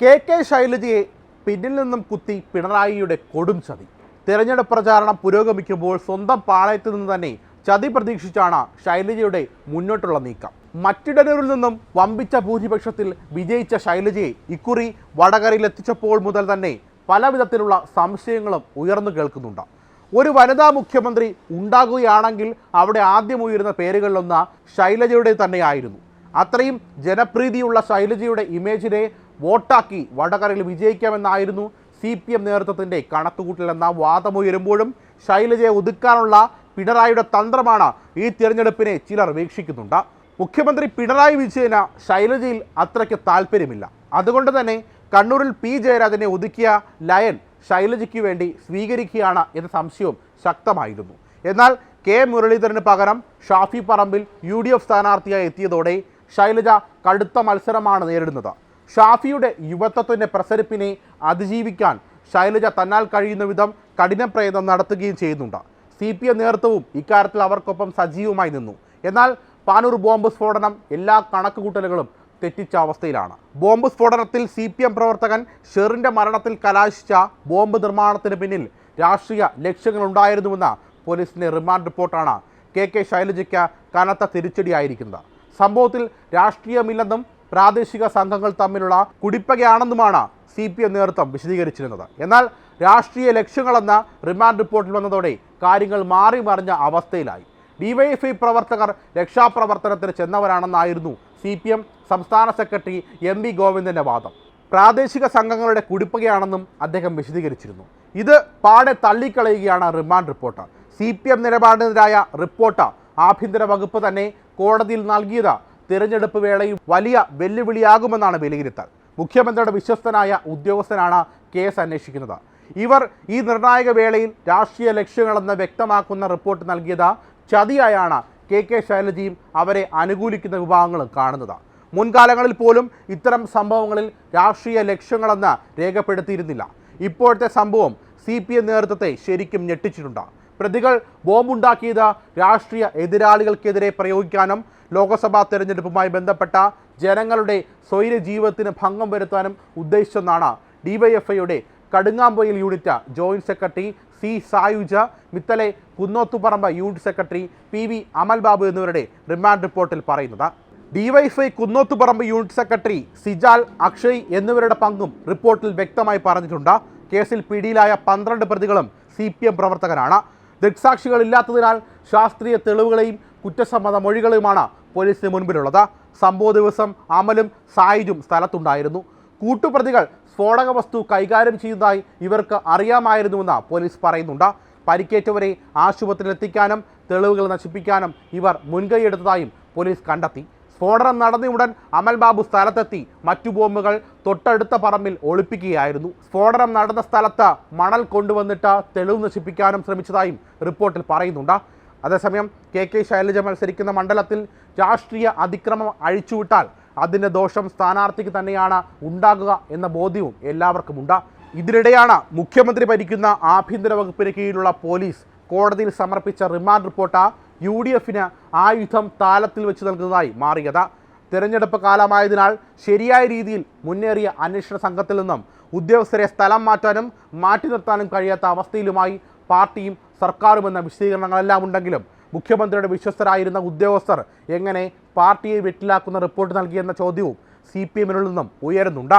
K K ശൈലജയെ പിന്നിൽ നിന്നും കുത്തി പിണറായിയുടെ കൊടും ചതി. തെരഞ്ഞെടുപ്പ് പ്രചാരണം പുരോഗമിക്കുമ്പോൾ സ്വന്തം പാളയത്തിൽ നിന്ന് തന്നെ ചതി പ്രതീക്ഷിച്ചാണ് ശൈലജയുടെ മുന്നോട്ടുള്ള നീക്കം. മറ്റിടങ്ങളിൽ നിന്നും വമ്പിച്ച ഭൂരിപക്ഷത്തിൽ വിജയിച്ച ശൈലജയെ ഇക്കുറി വടകരയിൽ എത്തിച്ചപ്പോൾ മുതൽ തന്നെ പല വിധത്തിലുള്ള സംശയങ്ങളും ഉയർന്നു കേൾക്കുന്നുണ്ട്. ഒരു വനിതാ മുഖ്യമന്ത്രി ഉണ്ടാകുകയാണെങ്കിൽ അവിടെ ആദ്യം ഉയരുന്ന പേരുകളിലൊന്ന് ശൈലജയുടെ തന്നെയായിരുന്നു. അത്രയും ജനപ്രീതിയുള്ള ശൈലജയുടെ ഇമേജിനെ വോട്ടാക്കി വടകരയിൽ വിജയിക്കാമെന്നായിരുന്നു സി പി എം നേതൃത്വത്തിന്റെ കണക്കുകൂട്ടലെന്ന വാദമുയരുമ്പോഴും ശൈലജയെ ഒതുക്കാനുള്ള പിണറായിയുടെ തന്ത്രമാണ് ഈ തിരഞ്ഞെടുപ്പിനെ ചിലർ വീക്ഷിക്കുന്നുണ്ട്. മുഖ്യമന്ത്രി പിണറായി വിജയന് ശൈലജയിൽ അത്രയ്ക്ക് താല്പര്യമില്ല. അതുകൊണ്ട് തന്നെ കണ്ണൂരിൽ പി ജയരാജനെ ഒതുക്കിയ ലയൻ ശൈലജയ്ക്ക് വേണ്ടി സ്വീകരിക്കുകയാണ് എന്ന സംശയവും ശക്തമായിരുന്നു. എന്നാൽ കെ മുരളീധരന് പകരം Shafi Parambil U D F സ്ഥാനാർത്ഥിയായി എത്തിയതോടെ ശൈലജ കടുത്ത മത്സരമാണ് നേരിടുന്നത്. ഷാഫിയുടെ യുവത്വത്തിന്റെ പ്രസരിപ്പിനെ അതിജീവിക്കാൻ ശൈലജ തന്നാൽ കഴിയുന്ന വിധം കഠിന പ്രയത്നം നടത്തുകയും ചെയ്യുന്നുണ്ട്. സി പി എം നേതൃത്വവും ഇക്കാര്യത്തിൽ അവർക്കൊപ്പം സജീവമായി നിന്നു. എന്നാൽ പാനൂർ ബോംബ് സ്ഫോടനം എല്ലാ കണക്കുകൂട്ടലുകളും തെറ്റിച്ച അവസ്ഥയിലാണ്. ബോംബ് സ്ഫോടനത്തിൽ സി പി എം പ്രവർത്തകൻ ഷെറിന്റെ മരണത്തിൽ കലാശിച്ച ബോംബ് നിർമ്മാണത്തിന് പിന്നിൽ രാഷ്ട്രീയ ലക്ഷ്യങ്ങളുണ്ടായിരുന്നുവെന്ന പോലീസിന്റെ റിമാൻഡ് റിപ്പോർട്ടാണ് കെ കെ ശൈലജയ്ക്ക് കനത്ത തിരിച്ചടിയായിരിക്കുന്നത്. സംഭവത്തിൽ രാഷ്ട്രീയമില്ലെന്നും പ്രാദേശിക സംഘങ്ങൾ തമ്മിലുള്ള കുടിപ്പകയാണെന്നുമാണ് സി പി എം നേതൃത്വം വിശദീകരിച്ചിരുന്നത്. എന്നാൽ രാഷ്ട്രീയ ലക്ഷ്യങ്ങളെന്ന റിമാൻഡ് റിപ്പോർട്ടിൽ വന്നതോടെ കാര്യങ്ങൾ മാറി മറിഞ്ഞ അവസ്ഥയിലായി. ഡിവൈഎഫ്ഐ പ്രവർത്തകർ രക്ഷാപ്രവർത്തനത്തിന് ചെന്നവരാണെന്നായിരുന്നു സി പി എം സംസ്ഥാന സെക്രട്ടറി എം വി ഗോവിന്ദന്റെ വാദം. പ്രാദേശിക സംഘങ്ങളുടെ കുടിപ്പകയാണെന്നും അദ്ദേഹം വിശദീകരിച്ചിരുന്നു. ഇത് പാടെ തള്ളിക്കളയുകയാണ് remand report. C P M നിലപാടിനെതിരായ report ആഭ്യന്തര വകുപ്പ് തന്നെ കോടതിയിൽ നൽകിയത് തിരഞ്ഞെടുപ്പ് വേളയിൽ വലിയ വെല്ലുവിളിയാകുമെന്നാണ് വിലയിരുത്തൽ. മുഖ്യമന്ത്രിയുടെ വിശ്വസ്തനായ ഉദ്യോഗസ്ഥനാണ് കേസ് അന്വേഷിക്കുന്നത്. ഇവർ ഈ നിർണായക വേളയിൽ രാഷ്ട്രീയ ലക്ഷ്യങ്ങളെന്ന് വ്യക്തമാക്കുന്ന റിപ്പോർട്ട് നൽകിയത് ചതിയായാണ് കെ കെ ശൈലജയും അവരെ അനുകൂലിക്കുന്ന വിഭാഗങ്ങളും കാണുന്നത്. മുൻകാലങ്ങളിൽ പോലും ഇത്തരം സംഭവങ്ങളിൽ രാഷ്ട്രീയ ലക്ഷ്യങ്ങളെന്ന് രേഖപ്പെടുത്തിയിരുന്നില്ല. ഇപ്പോഴത്തെ സംഭവം സി പി എം നേതൃത്വത്തെ ശരിക്കും ഞെട്ടിച്ചിട്ടുണ്ട്. പ്രതികൾ ബോംബുണ്ടാക്കിയത് രാഷ്ട്രീയ എതിരാളികൾക്കെതിരെ പ്രയോഗിക്കാനും ലോക്സഭാ തെരഞ്ഞെടുപ്പുമായി ബന്ധപ്പെട്ട ജനങ്ങളുടെ സ്വൈര ജീവിതത്തിന് ഭംഗം വരുത്താനും ഉദ്ദേശിച്ചെന്നാണ് ഡിവൈഎഫ്ഐയുടെ Kadungampoyil unit joint secretary C Sayuja മിത്തലെ Kunnothuparamba unit secretary P V Amalbabu എന്നിവരുടെ റിമാൻഡ് റിപ്പോർട്ടിൽ പറയുന്നത്. DYFI Kunnothuparamba unit secretary Sijal Akshay എന്നിവരുടെ പങ്കും റിപ്പോർട്ടിൽ വ്യക്തമായി പറഞ്ഞിട്ടുണ്ട്. കേസിൽ പിടിയിലായ പന്ത്രണ്ട് പ്രതികളും സി പ്രവർത്തകരാണ്. ദൃക്സാക്ഷികളില്ലാത്തതിനാൽ ശാസ്ത്രീയ തെളിവുകളെയും കുറ്റസമ്മത മൊഴികളുമാണ് പോലീസിന് മുൻപിലുള്ളത്. സംഭവ ദിവസം അമലും സായിജും സ്ഥലത്തുണ്ടായിരുന്നു. കൂട്ടുപ്രതികൾ സ്ഫോടക വസ്തു കൈകാര്യം ചെയ്യുന്നതായി ഇവർക്ക് അറിയാമായിരുന്നുവെന്ന് പോലീസ് പറയുന്നുണ്ട്. പരിക്കേറ്റവരെ ആശുപത്രിയിൽ എത്തിക്കാനും തെളിവുകൾ നശിപ്പിക്കാനും ഇവർ മുൻകൈയെടുത്തതായും പോലീസ് കണ്ടെത്തി. സ്ഫോടനം നടന്നയുടൻ അമൽ ബാബു സ്ഥലത്തെത്തി. മറ്റു ബോംബുകൾ തൊട്ടടുത്ത പറമ്പിൽ ഒളിപ്പിക്കുകയായിരുന്നു. സ്ഫോടനം നടന്ന സ്ഥലത്ത് മണൽ കൊണ്ടുവന്നിട്ട് തെളിവ് നശിപ്പിക്കാനും ശ്രമിച്ചതായും റിപ്പോർട്ടിൽ പറയുന്നുണ്ട്. അതേസമയം കെ കെ ശൈലജ മത്സരിക്കുന്ന മണ്ഡലത്തിൽ രാഷ്ട്രീയ അതിക്രമം അഴിച്ചുവിട്ടാൽ അതിന്റെ ദോഷം സ്ഥാനാർത്ഥിക്ക് തന്നെയാണ് ഉണ്ടാകുക എന്ന ബോധ്യവും എല്ലാവർക്കുമുണ്ട്. ഇതിനിടെയാണ് മുഖ്യമന്ത്രി ഭരിക്കുന്ന ആഭ്യന്തര വകുപ്പിന് കീഴിലുള്ള പോലീസ് കോടതിയിൽ സമർപ്പിച്ച റിമാൻഡ് റിപ്പോർട്ട് യു ഡി എഫിന് ആയുധം താലത്തിൽ വെച്ച് നൽകുന്നതായി മാറിയത്. തിരഞ്ഞെടുപ്പ് കാലമായതിനാൽ ശരിയായ രീതിയിൽ മുന്നേറിയ അന്വേഷണ സംഘത്തിൽ നിന്നും ഉദ്യോഗസ്ഥരെ സ്ഥലം മാറ്റാനും മാറ്റി നിർത്താനും കഴിയാത്ത അവസ്ഥയിലുമായി പാർട്ടിയും സർക്കാരും എന്ന വിശദീകരണങ്ങളെല്ലാം ഉണ്ടെങ്കിലും മുഖ്യമന്ത്രിയുടെ വിശ്വസ്തരായിരുന്ന ഉദ്യോഗസ്ഥർ എങ്ങനെ പാർട്ടിയെ വെട്ടിലാക്കുന്ന റിപ്പോർട്ട് നൽകിയെന്ന ചോദ്യവും സി പി എമ്മിനുള്ളിൽ നിന്നും ഉയരുന്നുണ്ട്.